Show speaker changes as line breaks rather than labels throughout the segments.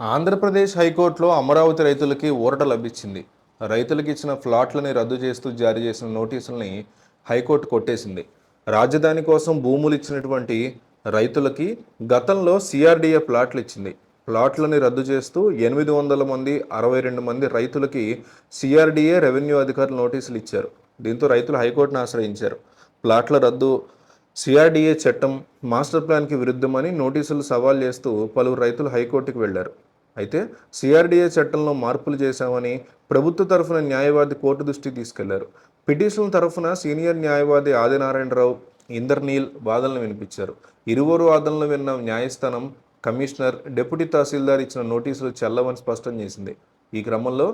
ఆంధ్రప్రదేశ్ హైకోర్టులో అమరావతి రైతులకి ఊరట లభించింది. రైతులకు ఇచ్చిన ఫ్లాట్లని రద్దు చేస్తూ జారీ చేసిన నోటీసుల్ని హైకోర్టు కొట్టేసింది. రాజధాని కోసం భూములు ఇచ్చినటువంటి రైతులకి గతంలో సిఆర్డీఏ ప్లాట్లు ఇచ్చింది. ప్లాట్లని రద్దు చేస్తూ ఎనిమిది వందల మంది అరవై రెండు మంది రైతులకి సిఆర్డీఏ రెవెన్యూ అధికారులు నోటీసులు ఇచ్చారు. దీంతో రైతులు హైకోర్టును ఆశ్రయించారు. ప్లాట్ల రద్దు సిఆర్డీఏ చట్టం మాస్టర్ ప్లాన్కి విరుద్ధమని నోటీసులు సవాల్ చేస్తూ పలువురు రైతులు హైకోర్టుకు వెళ్ళారు. అయితే సిఆర్డీఏ చట్టంలో మార్పులు చేశామని ప్రభుత్వ తరఫున న్యాయవాది కోర్టు దృష్టికి తీసుకెళ్ళారు. పిటిషన్ తరఫున సీనియర్ న్యాయవాది ఆదినారాయణరావు ఇందర్నీల్ వాదనలు వినిపించారు. ఇరువురు వాదనలు విన్న న్యాయస్థానం కమిషనర్ డిప్యూటీ తహసీల్దార్ ఇచ్చిన నోటీసులు చెల్లవని స్పష్టం చేసింది. ఈ క్రమంలో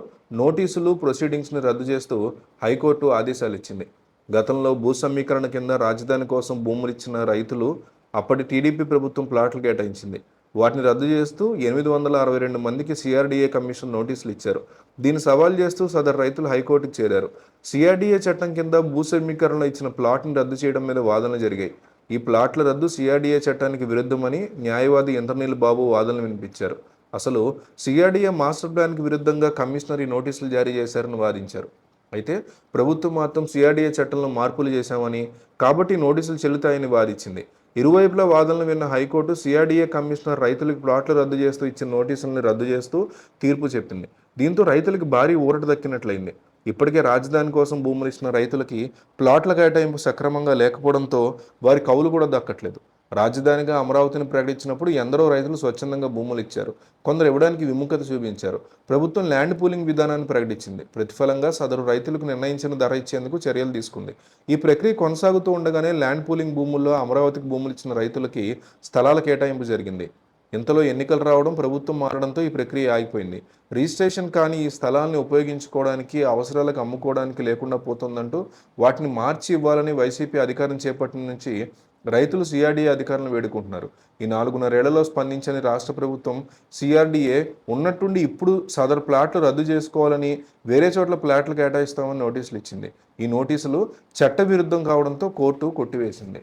నోటీసులు ప్రొసీడింగ్స్ను రద్దు చేస్తూ హైకోర్టు ఆదేశాలు ఇచ్చింది గతంలో భూ సమీకరణ కింద రాజధాని కోసం భూములు ఇచ్చిన రైతులు అప్పటి టీడీపీ ప్రభుత్వం ప్లాట్లు కేటాయించింది. వాటిని రద్దు చేస్తూ ఎనిమిది వందల అరవై రెండు మందికి సిఆర్డీఏ కమిషన్ నోటీసులు ఇచ్చారు. దీన్ని సవాల్ చేస్తూ సదరు రైతులు హైకోర్టుకు చేరారు. సిఆర్డీఏ చట్టం కింద భూసమీకరణలో ఇచ్చిన ప్లాట్ని రద్దు చేయడం మీద వాదనలు జరిగాయి. ఈ ప్లాట్ల రద్దు సిఆర్డీఏ చట్టానికి విరుద్ధమని న్యాయవాది ఇంద్రనీల్ బాబు వాదనలు వినిపించారు. అసలు సిఆర్డీఏ మాస్టర్ ప్లాన్కి విరుద్ధంగా కమిషనర్ ఈ నోటీసులు జారీ చేశారని వాదించారు. అయితే ప్రభుత్వం మాత్రం సిఆర్డీఏ చట్టంలో మార్పులు చేశామని కాబట్టి నోటీసులు చెల్లుతాయని వాదించింది. ఇరువైపులా వాదనలు విన్న హైకోర్టు సిఆర్డీఏ కమిషనర్ రైతులకు ప్లాట్లు రద్దు చేస్తూ ఇచ్చిన నోటీసులను రద్దు చేస్తూ తీర్పు చెప్పింది. దీంతో రైతులకు భారీ ఊరట దక్కినట్లయింది. ఇప్పటికే రాజధాని కోసం భూములు ఇచ్చిన రైతులకి ప్లాట్ల కేటాయింపు సక్రమంగా లేకపోవడంతో వారి కౌలు కూడా దక్కట్లేదు. రాజధానిగా అమరావతిని ప్రకటించినప్పుడు ఎందరో రైతులు స్వచ్ఛందంగా భూములు ఇచ్చారు. కొందరు ఇవ్వడానికి విముఖత చూపించారు. ప్రభుత్వం ల్యాండ్ పూలింగ్ విధానాన్ని ప్రకటించింది. ప్రతిఫలంగా సదరు రైతులకు నిర్ణయించిన ధర ఇచ్చేందుకు చర్యలు తీసుకుంది. ఈ ప్రక్రియ కొనసాగుతూ ఉండగానే ల్యాండ్ పూలింగ్ భూముల్లో అమరావతికి భూములు ఇచ్చిన రైతులకి స్థలాల కేటాయింపు జరిగింది. ఇంతలో ఎన్నికలు రావడం ప్రభుత్వం మారడంతో ఈ ప్రక్రియ ఆగిపోయింది. రిజిస్ట్రేషన్ కానీ ఈ స్థలాన్ని ఉపయోగించుకోవడానికి అవసరాలకు అమ్ముకోవడానికి లేకుండా పోతుందంటూ వాటిని మార్చి ఇవ్వాలని వైసీపీ అధికారం చేపట్టిన నుంచి రైతులు సిఆర్డీఏ అధికారులను వేడుకుంటున్నారు. ఈ నాలుగున్నరేళ్ళలో స్పందించని రాష్ట్ర ప్రభుత్వం సిఆర్డీఏ ఉన్నట్టుండి ఇప్పుడు సదరు ప్లాట్లు రద్దు చేసుకోవాలని వేరే చోట్ల ప్లాట్లు కేటాయిస్తామని నోటీసులు ఇచ్చింది. ఈ నోటీసులు చట్టవిరుద్ధం కావడంతో కోర్టు కొట్టివేసింది.